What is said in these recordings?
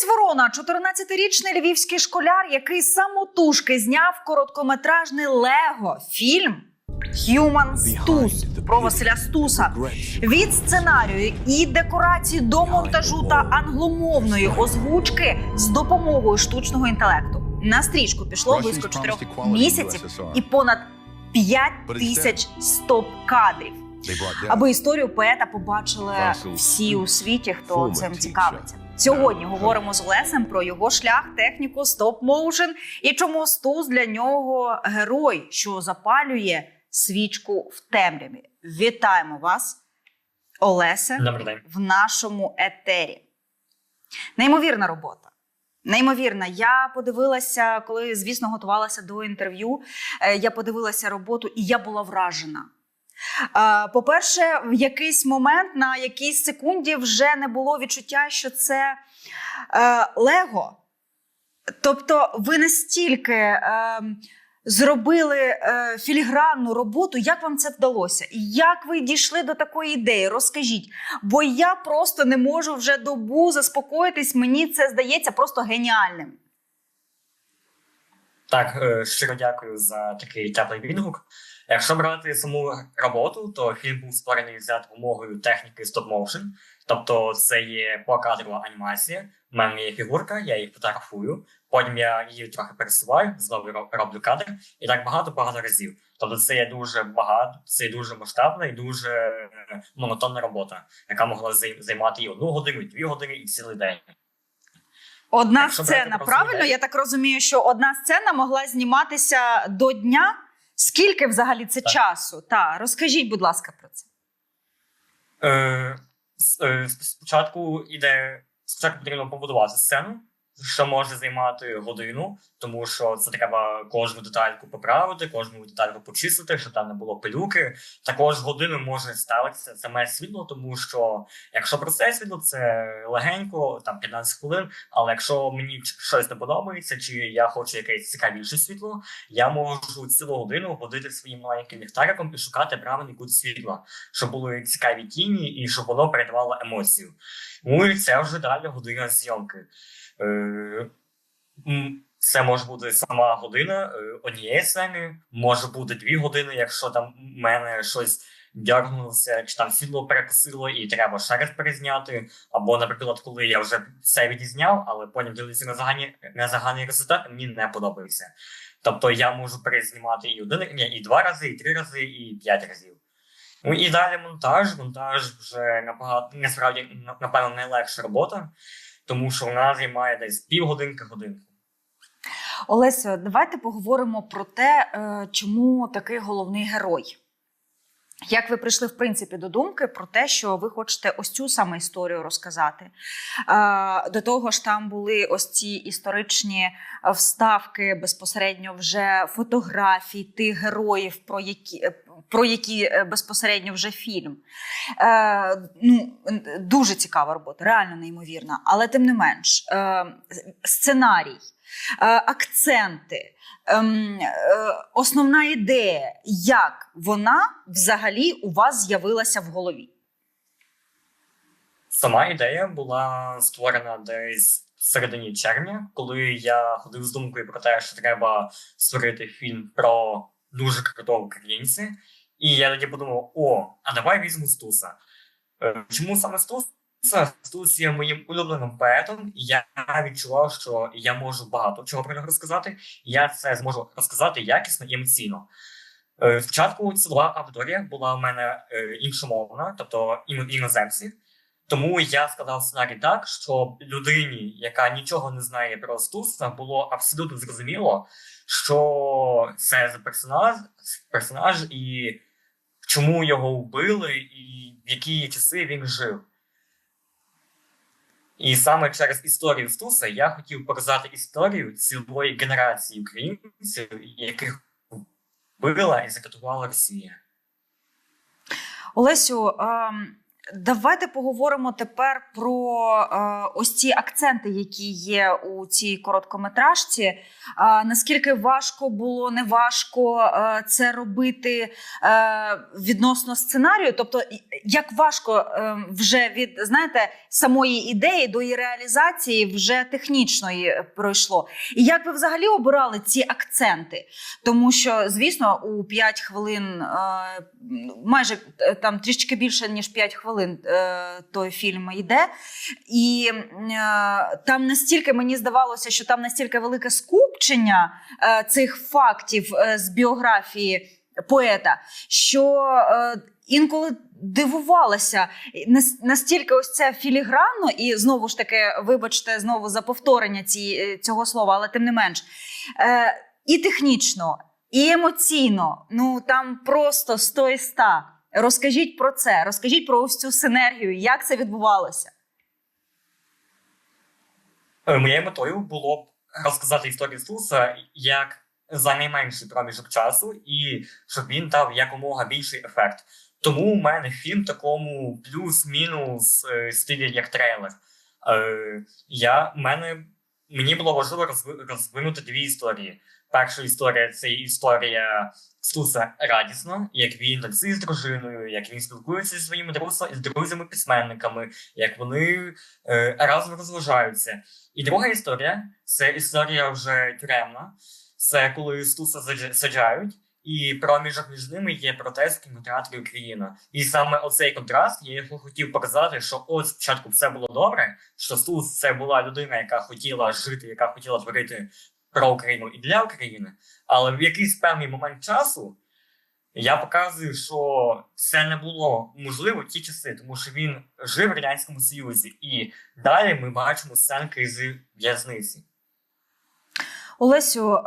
Олесь Ворона, 14-річний львівський школяр, який самотужки зняв короткометражний Лего фільм Human Стус про Василя Стуса. Від сценарію і декорації до монтажу та англомовної озвучки з допомогою штучного інтелекту. На стрічку пішло близько 4 місяців і понад 5 тисяч стоп кадрів. Аби історію поета побачили всі у світі, хто цим цікавиться. Сьогодні говоримо з Олесем про його шлях, техніку стоп-моушен і чому Стус для нього герой, що запалює свічку в темряві. Вітаємо вас, Олесе, в нашому етері. Неймовірна робота. Неймовірна. Я подивилася, коли, звісно, готувалася до інтерв'ю. е, Я подивилася роботу і я була вражена. По-перше, в якийсь момент на якійсь секунді вже не було відчуття, що це е, Лего. Тобто, ви настільки е, зробили е, філігранну роботу, як вам це вдалося? І як ви дійшли до такої ідеї? Розкажіть. Бо я просто не можу вже добу заспокоїтись. Мені це здається просто геніальним. Так, щиро дякую за такий теплий відгук. Якщо брати саму роботу, то фільм був створений за допомогою техніки стоп-моушен, тобто це є покадрова анімація. У мене є фігурка, я її фотографую, потім я її трохи пересуваю, знову роблю кадр, і так багато-багато разів. Тобто це є дуже багато, це є дуже масштабна і дуже е, монотонна робота, яка могла займати і одну годину, і дві години, і цілий день. Одна Якщо сцена, правильно? Я так розумію, що одна сцена могла зніматися до дня. Скільки взагалі це Так. часу? Та розкажіть, будь ласка, про це. Е, е, спочатку іде спочатку потрібно побудувати сцену, що може займати годину, тому що це треба кожну детальку поправити, кожну детальку почистити, щоб там не було пилюки. Також годину може ставитися саме світло, тому що якщо просте світло, це легенько, там 15 хвилин. Але якщо мені щось не подобається, чи я хочу якесь цікавіше світло, я можу цілу годину ходити своїм маленьким ліхтариком і шукати правильний кут світла, щоб були цікаві тіні і щоб воно передавало емоцію. Ну і це вже далі година зйомки. Е, Це може бути сама година е, однієї сцени, може бути дві години, якщо там в мене щось дергнулося, чи там світло перекосило і треба ще раз перезняти. Або, наприклад, коли я вже все відізняв, але потім дивлюся на загальний, на загальний результат, мені не подобається. Тобто я можу перезнімати і один, ні, і два рази, і три рази, і п'ять разів. Ну і далі монтаж. Монтаж вже набагато насправді напевно найлегша робота, тому що вона займає десь півгодинки годинку. Олесю, давайте поговоримо про те, е, чому такий головний герой. Як ви прийшли, в принципі, до думки про те, що ви хочете ось цю саме історію розказати? До того ж, там були ось ці історичні е, вставки безпосередньо вже фотографій тих героїв, про які, е, про які е, безпосередньо вже фільм. Ну, дуже цікава робота, реально неймовірна. Але тим не менш, сценарій, акценти, ем, е, основна ідея, як вона взагалі у вас з'явилася в голові. Сама ідея була створена десь в середині червня, коли я ходив з думкою про те, що треба створити фільм про дуже крутого українця. І я тоді подумав: о, а давай візьму Стуса. Е, Чому саме Стус? Стус є моїм улюбленим поетом, і я відчував, що я можу багато чого про нього розказати. Я це зможу розказати якісно і емоційно. Е, Спочатку цілова аудиторія була в мене е, іншомовна, тобто іно- іноземці. Тому я складав сценарій так, щоб людині, яка нічого не знає про Стуса, було абсолютно зрозуміло, що це за персонаж, персонаж і чому його вбили, і в які часи він жив. І саме через історію Стуса я хотів показати історію цілої генерації українців, яких вбила і закатувала Росія. Олесю, ем, давайте поговоримо тепер про е, ось ці акценти, які є у цій короткометражці. Е, наскільки важко було, не важко е, це робити е, відносно сценарію? Тобто, як важко е, вже від знаєте самої ідеї до її реалізації вже технічної пройшло. І як ви взагалі обирали ці акценти? Тому що, звісно, у 5 хвилин, е, майже е, там трішки більше ніж 5 хвилин е, той фільм йде, і е, там настільки мені здавалося, що там настільки велике скупчення е, цих фактів з біографії поета, що інколи дивувалася настільки ось це філігранно, і знову ж таки, вибачте, знову за повторення ці, цього слова, але тим не менш, е, і технічно, і емоційно. Ну там просто 100 і 100. Розкажіть про це, розкажіть про ось цю синергію, як це відбувалося. Е, Моєю метою було б розказати історію Ісуса як за найменший проміжок часу, і щоб він дав якомога більший ефект. Тому у мене фільм такому плюс-мінус е, стилі як трейлер. Е, я, мене, мені було важливо розви- розвинути дві історії. Перша історія це історія Стуса радісно, як він танцює з дружиною, як він спілкується зі своїми друзями-письменниками, як вони е, разом розважаються. І друга історія це історія вже тюремна. Це коли Стуса саджають, і проміжок між ними є протест кінотеатрі Україна. І саме оцей контраст я його хотів показати, що от спочатку все було добре, що Стус це була людина, яка хотіла жити, яка хотіла творити про Україну і для України. Але в якийсь певний момент часу я показую, що це не було можливо в ті часи, тому що він жив в радянському союзі, і далі ми бачимо сценки з в'язниці. Олесю, е,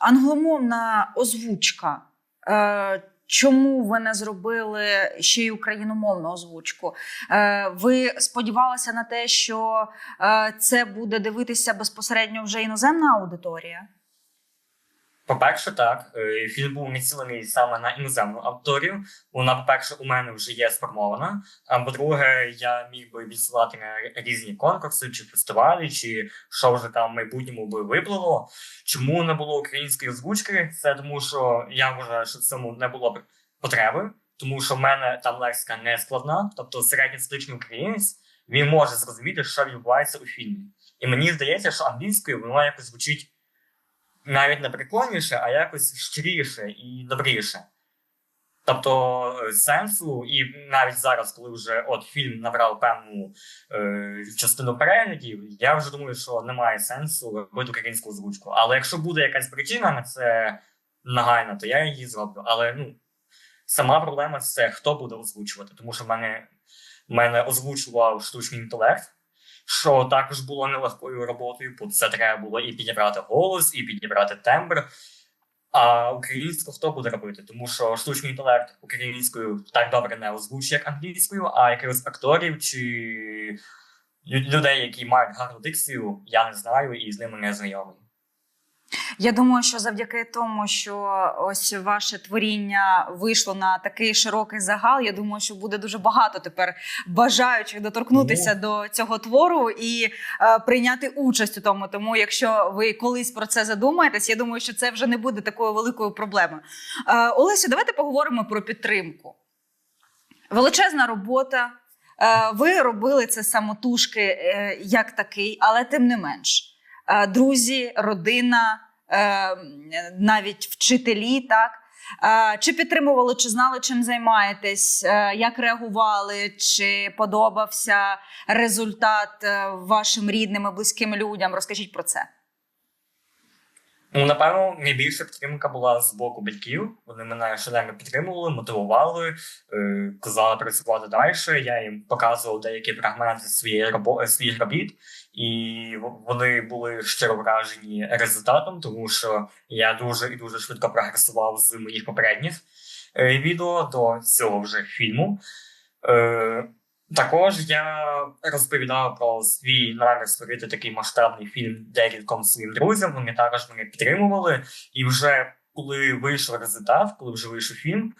англомовна озвучка. Е, чому ви не зробили ще й україномовну озвучку? Е, ви сподівалися на те, що це буде дивитися безпосередньо вже іноземна аудиторія? По-перше, так, е, фільм був націлений саме на іноземну аудиторію. Вона, по-перше, у мене вже є сформована. А по-друге, я міг би відсилати на різні конкурси чи фестивалі, чи що вже там в майбутньому би виплило. Чому не було української озвучки? Це тому, що я вважаю, що цьому не було б потреби, тому що в мене там лексика не складна, тобто середньостатичний українець він може зрозуміти, що відбувається у фільмі. І мені здається, що англійською воно якось звучить навіть не прикольніше, а якось щиріше і добріше. Тобто е, сенсу, і навіть зараз, коли вже от фільм набрав певну е, частину переглядів, я вже думаю, що немає сенсу робити українську озвучку. Але якщо буде якась причина на це нагайна, то я її зроблю. Але ну, сама проблема це хто буде озвучувати, тому що в мене, в мене озвучував штучний інтелект що також було нелегкою роботою, бо це треба було і підібрати голос, і підібрати тембр. А українську хто буде робити? Тому що штучний інтелект українською так добре не озвучує, як англійською, а якихось акторів чи людей, які мають гарну дикцію, я не знаю і з ними не знайомий. Я думаю, що завдяки тому, що ось ваше творіння вийшло на такий широкий загал. Я думаю, що буде дуже багато тепер бажаючих доторкнутися Ну. до цього твору і е, прийняти участь у тому. Тому, якщо ви колись про це задумаєтесь, я думаю, що це вже не буде такою великою проблемою. Е, Олесю, давайте поговоримо про підтримку. Величезна робота. Е, Ви робили це самотужки е, як такий, але тим не менш. Е, друзі, родина, е, навіть вчителі, так. Е, Чи підтримували, чи знали, чим займаєтесь, як реагували, чи подобався результат вашим рідним і близьким людям? Розкажіть про це. Ну, напевно, найбільша підтримка була з боку батьків. Вони мене щоденно підтримували, мотивували, е, казали працювати далі. Я їм показував деякі фрагменти своєї робо- своїх робіт, і вони були щиро вражені результатом, тому що я дуже і дуже швидко прогресував з моїх попередніх е, відео до цього вже фільму. Також я розповідав про свій намір створити такий масштабний фільм декільком своїм друзям. Вони також мене підтримували. І вже коли вийшов результат, коли вже вийшов фільм,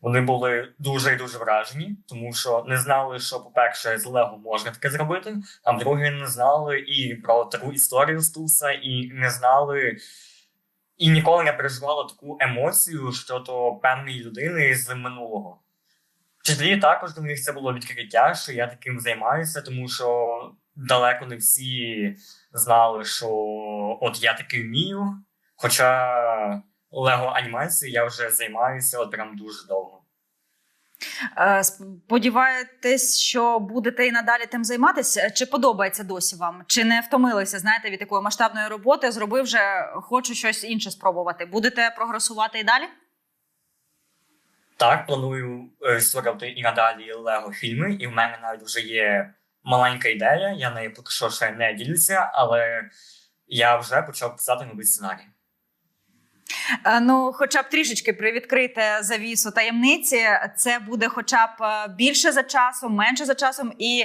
вони були дуже і дуже вражені, тому що не знали, що, по-перше, з Лего можна таке зробити, а по-друге, не знали і про таку історію Стуса, і не знали. І ніколи не переживали таку емоцію щодо певної людини з минулого. Вчителі також для них це було відкриття, що я таким займаюся, тому що далеко не всі знали, що от я таки вмію. Хоча лего анімацією я вже займаюся от прям дуже довго. Е, Сподіваєтесь, що будете і надалі тим займатися? Чи подобається досі вам? Чи не втомилися, знаєте, від такої масштабної роботи? Зробив вже, хочу щось інше спробувати. Будете прогресувати і далі? Так, планую е, створювати і надалі лего фільми, і в мене навіть вже є маленька ідея. Я нею поки що ще не ділюся, але я вже почав писати новий сценарій. Е, Ну, хоча б трішечки привідкрити завісу таємниці, це буде хоча б е, більше за часом, менше за часом, і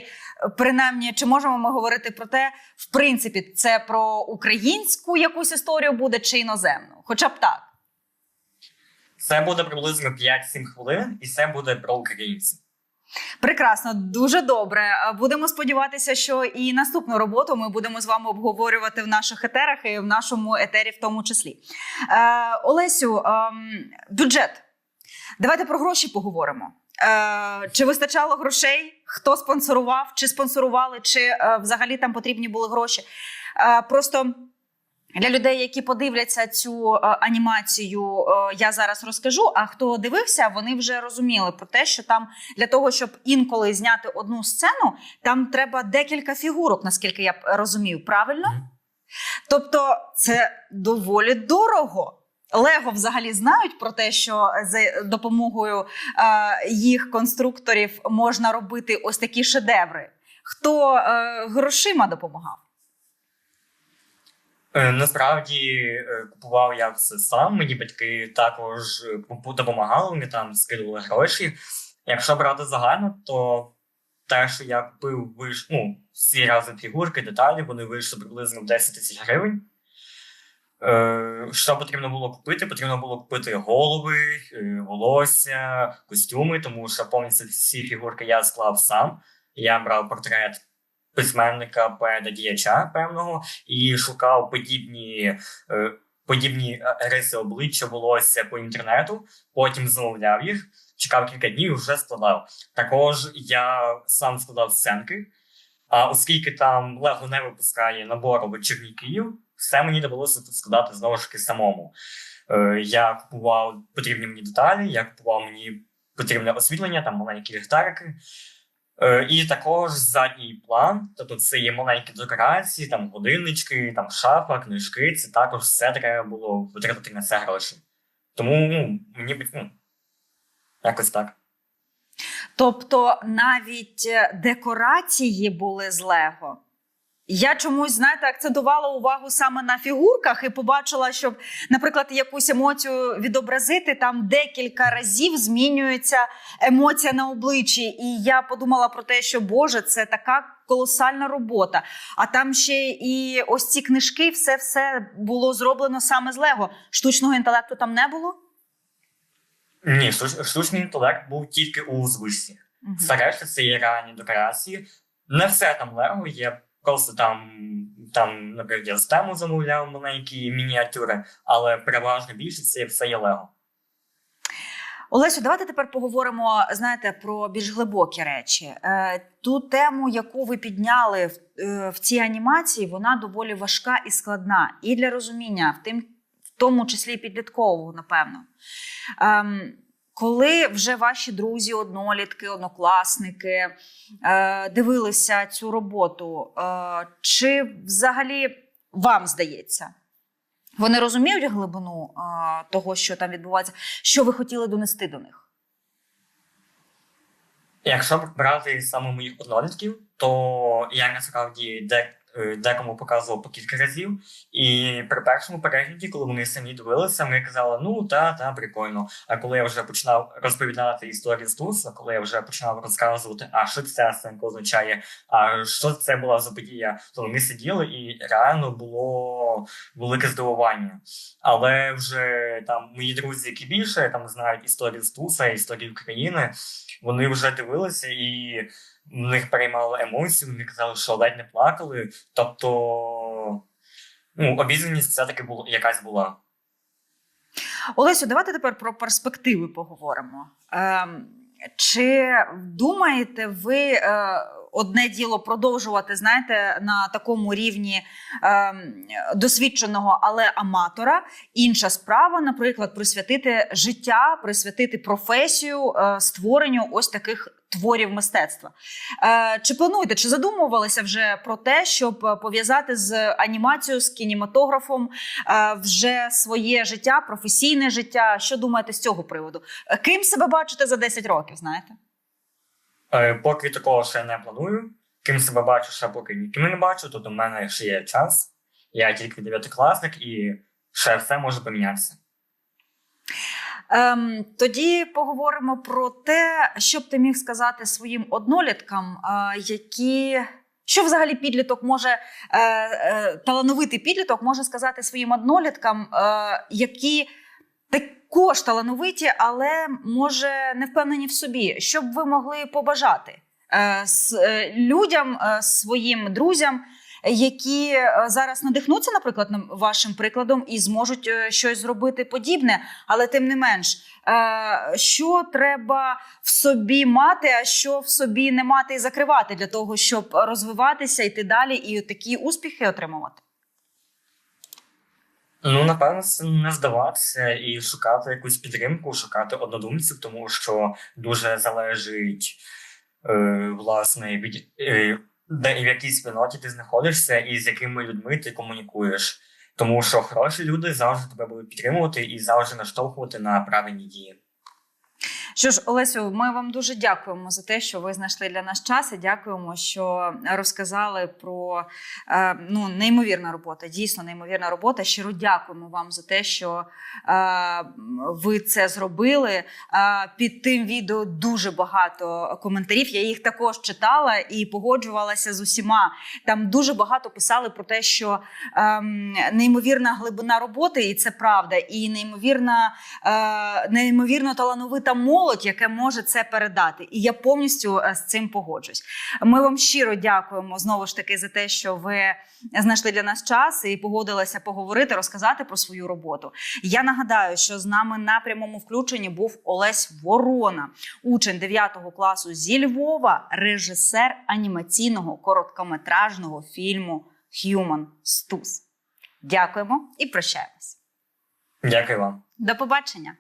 принаймні, чи можемо ми говорити про те, в принципі, це про українську якусь історію буде чи іноземну? Хоча б так. Це буде приблизно 5-7 хвилин, і це буде про українців. Прекрасно, дуже добре. Е, Будемо сподіватися, що і наступну роботу ми будемо з вами обговорювати в наших етерах і в нашому етері, в тому числі. Е, Олесю, ем, бюджет. Давайте про гроші поговоримо. Е, чи вистачало грошей? Хто спонсорував, чи спонсорували, чи е, взагалі там потрібні були гроші? Е, просто для людей, які подивляться цю е, анімацію, е, я зараз розкажу. А хто дивився, вони вже розуміли про те, що там для того, щоб інколи зняти одну сцену, там треба декілька фігурок, наскільки я розумію, правильно? Тобто це доволі дорого. Лего взагалі знають про те, що за допомогою е, їх конструкторів можна робити ось такі шедеври. Хто грошима допомагав? Е, Насправді е, купував я все сам. Мені батьки також е, допомагали, вони там скидували гроші. Якщо брати загально, то те, що я купив, виш... ну, всі разом фігурки, деталі, вони вийшли приблизно 10 тисяч гривень. Що потрібно було купити? Потрібно було купити голови, волосся, костюми, тому що повністю всі фігурки я склав сам. Я брав портрет письменника, поета діяча певного і шукав подібні, е, подібні риси обличчя, волосся по інтернету, потім замовляв їх, чекав кілька днів і вже складав. Також я сам складав сценки, а оскільки там Лего не випускає набору вечірників, все мені довелося тут складати знову ж таки самому. Е, Я купував потрібні мені деталі, я купував мені потрібне освітлення, там маленькі ліхтарики. Е, І також задній план, тобто це є маленькі декорації, там годиннички, там шафа, книжки. Це також все треба було витратити на це гроші. Тому ну, мені б, ну, якось так. Тобто навіть е, декорації були з Лего. Я чомусь, знаєте, акцентувала увагу саме на фігурках і побачила, щоб, наприклад, якусь емоцію відобразити, там декілька разів змінюється емоція на обличчі. І я подумала про те, що Боже, це така колосальна робота. А там ще і ось ці книжки, все все було зроблено саме з Лего. Штучного інтелекту там не було. Ні, штучний інтелект був тільки у звичці. Мгм. Все решта це є реальні декорації. Не все там лего, є просто там, там, наприклад, я з тему замовляв маленькі мініатюри, але переважно більшість це все є лего. Олесю, давайте тепер поговоримо, знаєте, про більш глибокі речі. Е, ту тему, яку ви підняли в, е, в цій анімації, вона доволі важка і складна. І для розуміння, в, тим, в тому числі і підліткового, напевно. Коли вже ваші друзі, однолітки, однокласники е, дивилися цю роботу, е, чи взагалі вам здається? Вони розуміють глибину е, того, що там відбувається, що ви хотіли донести до них? Якщо брати саме моїх однолітків, то я насправді де, декому показував по кілька разів. І при першому перегляді, коли вони самі дивилися, вони казали, ну та, та, прикольно. А коли я вже починав розповідати історію з Туса, коли я вже починав розказувати, а що ця сценка означає, а що це була за подія, то вони сиділи і реально було велике здивування. Але вже там мої друзі, які більше там знають історію з Туса, історію України, вони вже дивилися і в них переймали емоції, вони казали, що ледь не плакали. Тобто, ну, обізнаність все-таки було, якась була. Олесю, давайте тепер про перспективи поговоримо. Ем, чи думаєте ви е, одне діло продовжувати, знаєте, на такому рівні е, досвідченого, але аматора? Інша справа, наприклад, присвятити життя, присвятити професію е, створенню ось таких творів мистецтва. Е, чи плануєте, чи задумувалися вже про те, щоб е, пов'язати з анімацією, з кінематографом е, вже своє життя, професійне життя? Що думаєте з цього приводу? Ким себе бачите за 10 років? Знаєте? Поки такого ще не планую. Ким себе бачу, ще поки ніким не бачу, то до мене ще є час. Я тільки дев'ятикласник і ще все може помінятися. Ем, тоді поговоримо про те, що б ти міг сказати своїм одноліткам, е, які. Що взагалі підліток може е, е, талановитий підліток може сказати своїм одноліткам, які також талановиті, але може не впевнені в собі, що б ви могли побажати людям, своїм друзям, які е, зараз надихнуться, наприклад, на- вашим прикладом, і зможуть е, щось зробити подібне, але тим не менш, е, що треба в собі мати, а що в собі не мати і закривати для того, щоб розвиватися, йти далі і такі успіхи отримувати. Ну, напевно, не здаватися і шукати якусь підтримку, шукати однодумців, тому що дуже залежить е, власне від е, де і в якій спільноті ти знаходишся, і з якими людьми ти комунікуєш. Тому що хороші люди завжди тебе будуть підтримувати і завжди наштовхувати на правильні дії. Що ж, Олесю, ми вам дуже дякуємо за те, що ви знайшли для нас час. і Дякуємо, що розказали про е, ну, неймовірна робота. Дійсно, неймовірна робота. Щиро дякуємо вам за те, що е, ви це зробили. Е, під тим відео дуже багато коментарів. Я їх також читала і погоджувалася з усіма. Там дуже багато писали про те, що е, неймовірна глибина роботи, і це правда, і неймовірна неймовірно талановита молодь, яка може це передати. І я повністю е, з цим погоджусь. Ми вам щиро дякуємо знову ж таки за те, що ви знайшли для нас час і погодилися поговорити, розказати про свою роботу. Я нагадаю, що з нами на прямому включенні був Олесь Ворона, учень 9 класу зі Львова, режисер анімаційного короткометражного фільму Human Стус. Дякуємо і прощаємось. Дякую вам. До побачення.